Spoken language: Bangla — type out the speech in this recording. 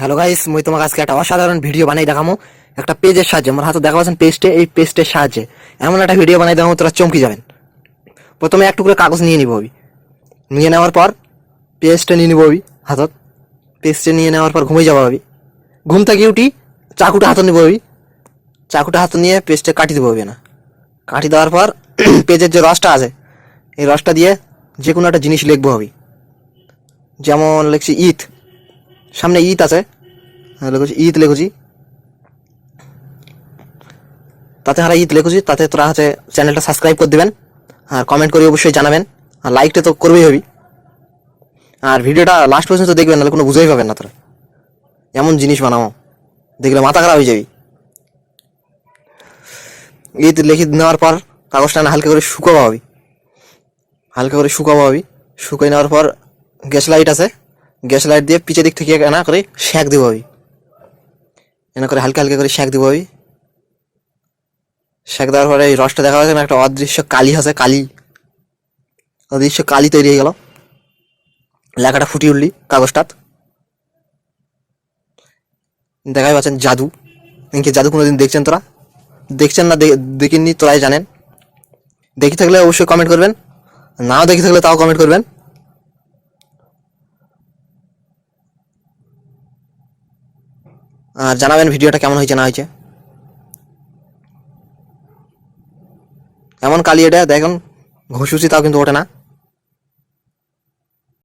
হ্যালো গাইস মুই তোমাকে আজকে একটা অসাধারণ ভিডিও বানাই দেখামো। একটা পেজের সাহায্যে, আমার হাতে দেখা পাচ্ছেন পেজটে, এই পেজটের সাহায্যে। এমন একটা ভিডিও বানাই দেখামো, তোরা চমকি যাবেন। প্রথমে একটু করে কাগজ নিয়ে নিবো নিয়ে নেওয়ার পর পেজটা নিয়ে নিবো হাতত। পেজটা নিয়ে নেওয়ার পর ঘুমিয়ে যাব আমি। ঘুম থেকে উঠি, চাকুটা হাতে নিবো চাকুটা হাতে নিয়ে পেজটা কাটি দেবো না। কাটি দেওয়ার পর পেজের যে রসটা আছে, এই রসটা দিয়ে যে কোনো একটা জিনিস লিখব আমি। যেমন লিখছি ঈদ সামনে ঈদ আছে। হ্যাঁ, ঈদ লিখেছি। তাতে হারা ঈদ লিখেছি তাতে তোরা হচ্ছে চ্যানেলটা সাবস্ক্রাইব করে দেবেন। আর কমেন্ট করে অবশ্যই জানাবেন। আর লাইকটা তো করবেই হবি। আর ভিডিওটা লাস্ট পর্যন্ত দেখবেন নাহলে কোনো বুঝেই পাবেন না তোরা। এমন জিনিস বানাও দেখলে মাথা খারাপ হয়ে যাবি। ঈদ লিখে নেওয়ার পর কাগজটা না হালকা করে শুকাবো হবি হালকা করে শুকাবো হবি শুকিয়ে নেওয়ার পর গ্যাস লাইট আছে। গ্যাস লাইট দিয়ে পিছের দিক থেকে এনা করে শ্যাক দিব আমি এনা করে হালকা হালকা করে শ্যাক দিব আমি শ্যাক দেওয়ার পরে এই রসটা দেখা যাচ্ছে না, একটা অদৃশ্য কালি আছে, কালি। অদৃশ্য কালি তৈরি হয়ে গেল। লেখাটা ফুটিয়ে উঠলি কাগজটাত। দেখাই পাচ্ছেন জাদু। ইনকে জাদু কোনোদিন দেখছেন তোরা? দেখছেন না দেখিনি তোরাই জানেন। দেখি থাকলে অবশ্যই কমেন্ট করবেন। নাও দেখি থাকলে তাও কমেন্ট করবেন। জানাবেন ভিডিওটা কেমন হয়েছে, না হয়েছে? এমন কালি এটা, দেখুন ঘুষুসি তাও কিন্তু ওঠে না।